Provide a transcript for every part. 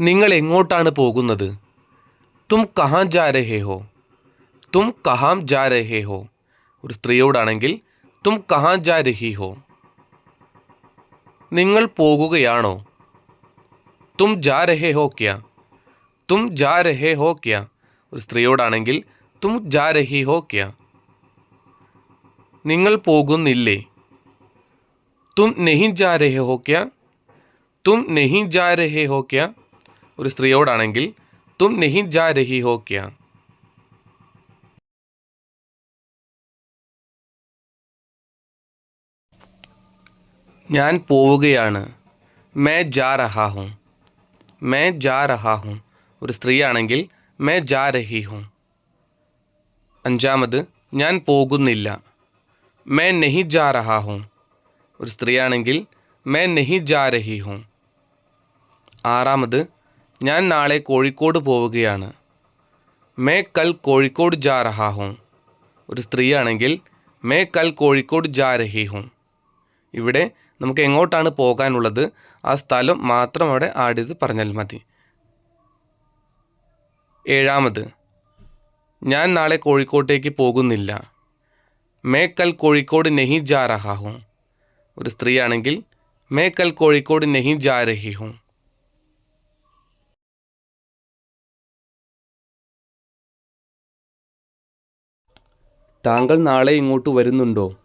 നിങ്ങൾ എങ്ങോട്ടാണ് പോകുന്നത്? തും കഹാം ജാ രഹേ ഹോ. തും കഹാം ജാ രഹേ ഹോ. ഒരു സ്ത്രീയോടാണെങ്കിൽ തും കഹാം ജാ രഹി ഹോ. നിങ്ങൾ പോകുകയാണോ? തും ജാ രഹേ ഹോ ക്യാ. തും ജാ രഹേ ഹോ ക്യാ. ഒരു സ്ത്രീയോടാണെങ്കിൽ തും ജാ രഹി ഹോ ക്യാ. നിങ്ങൾ പോകുന്നില്ലേ? തും നെഹി ജാ രഹേ ഹോ ക്യാ. തും നെഹി ജാ രഹേ ഹോ ക്യാ. ഒരു സ്ത്രീയോടാണെങ്കിൽ തും നെഹി ജാ രഹി ഹോ ക്യാ? ഞാൻ പോവുകയാണ്. മേ ജാ രഹാ ഹും. മേ ജാ രഹാ ഹും. ഒരു സ്ത്രീയാണെങ്കിൽ മേ ജാ രഹി ഹും. അഞ്ചാമത് ഞാൻ പോകുന്നില്ല. മേ നെഹി ജാ രഹാ ഹും. ഒരു സ്ത്രീയാണെങ്കിൽ മേ നെഹി ജാ രഹി ഹും. ആറാമത് ഞാൻ നാളെ കോഴിക്കോട് പോവുകയാണ്. മേ കൽ കോഴിക്കോട് ജാ റഹാ ഹൂം ഒരു സ്ത്രീയാണെങ്കിൽ മേ കൽ കോഴിക്കോട് ജാ രഹി ഹൂം ഇവിടെ നമുക്ക് എങ്ങോട്ടാണ് പോകാനുള്ളത്? ആ സ്ഥലം മാത്രം അവിടെ ആഡ് ചെയ്ത് പറഞ്ഞാൽ മതി. ഏഴാമത്. ഞാൻ നാളെ കോഴിക്കോട്ടേക്ക് പോകുന്നില്ല. മേ കൽ കോഴിക്കോട് നെഹി ജാ റഹാ ഹൂം ഒരു സ്ത്രീയാണെങ്കിൽ മേ കൽ കോഴിക്കോട് നെഹി ജാ രഹി ഹൂം താങ്കൾ നാളെ ഇങ്ങോട്ട് വരുന്നുണ്ടോ?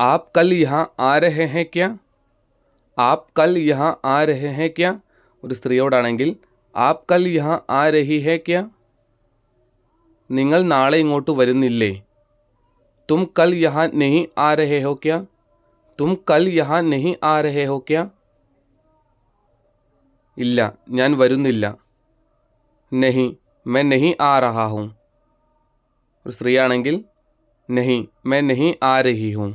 ആപ് കൽ യഹാ ആ രഹേ ഹേ ക്യാ? ആപ് കൽ യഹാ ആ രഹേ ഹേ ക്യാ? ഒരു സ്ത്രീയോടാണെങ്കിൽ ആപ് കൽ യഹാ ആ രഹി ഹേ ക്യാ? നിങ്ങൾ നാളെ ഇങ്ങോട്ട് വരുന്നില്ലേ? തും കൽ യഹാ നെഹി ആ രഹേ ഹോ ക്യാ? തും കൽ യഹാ നെഹി ആ രഹേ ഹോ ക്യാ? ഇല്ല ഞാൻ വരുന്നില്ല. നെഹി മേ നെഹി ആ രഹാ ഹും. ഒരു സ്ത്രീയാണെങ്കിൽ നെഹി മേ നെഹി ആ രഹി ഹൂം